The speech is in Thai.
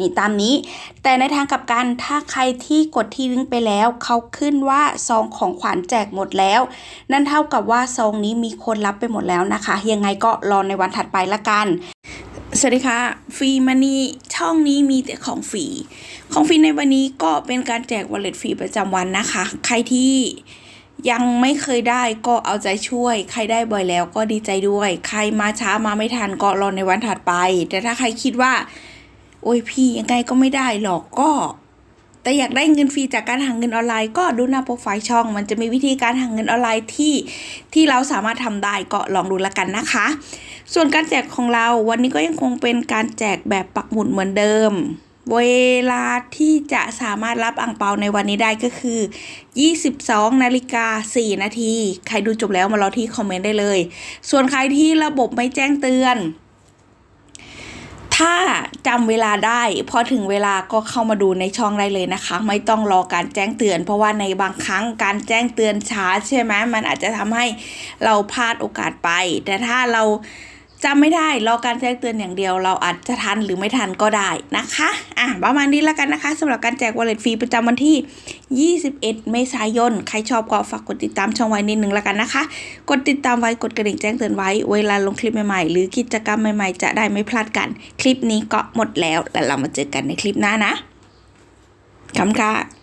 นี่ตามนี้ แต่ในทางกลับกันถ้าใครที่กดที่ลิงก์ไปแล้ว เขาขึ้นว่าซองของขวัญแจกหมดแล้ว นั่นเท่ากับว่าซองนี้มีคนรับไปหมดแล้วนะคะ ยังไงก็รอในวันถัดไปละกันสวัสดีค่ะฟรีมันนี่ช่องนี้มีแต่ของฟรีของฟรีในวันนี้ก็เป็นการแจกวอลเล็ตฟรีประจำวันนะคะ ใครที่ยังไม่เคยได้ก็เอาใจช่วย ใครได้บ่อยแล้วก็ดีใจด้วย ใครมาช้ามาไม่ทันก็รอในวันถัดไป แต่ถ้าใครคิดว่า โอ้ยพี่ยังไงก็ไม่ได้หรอกก็ แต่อยากได้เงินฟรีจากการหาเงินออนไลน์ ก็ดูหน้าโปรไฟล์ช่อง มันจะมีวิธีการหาเงินออนไลน์ที่ที่เราสามารถทำได้ก็ลองดูละกันนะคะ ส่วนการแจกของเราวันนี้ก็ยังคงเป็นการแจกแบบปักหมุดเหมือนเดิมเวลาที่จะสามารถรับอ่างเปาในวันนี้ได้ก็คือ 22 นาฬิกา 4 นาที ใครดูจบแล้วมารอที่คอมเมนต์ได้เลย ส่วนใครที่ระบบไม่แจ้งเตือน ถ้าจำเวลาได้ พอถึงเวลาก็เข้ามาดูในช่องได้เลยนะคะ ไม่ต้องรอการแจ้งเตือน เพราะว่าในบางครั้งการแจ้งเตือนช้าใช่ไหมมันอาจจะทำให้เราพลาดโอกาสไป แต่ถ้าเรา จำไม่ได้รอการแจ้งเตือนอย่างเดียว เราอาจจะทันหรือไม่ทันก็ได้นะคะอะประมาณนี้แล้วกันนะคะสำหรับการแจกวอลเล็ตฟรีประจำวันที่ 21 เมษายน ใครชอบก็ฝากกดติดตามช่องไว้นิดนึงแล้วกันนะคะ กดติดตามไว้กดกระดิ่งแจ้งเตือนไว้ เวลาลงคลิปใหม่ๆ หรือกิจกรรมใหม่ๆ จะได้ไม่พลาดกัน คลิปนี้ก็หมดแล้วแล้วเรามาเจอกันในคลิปหน้านะคุณค่ะ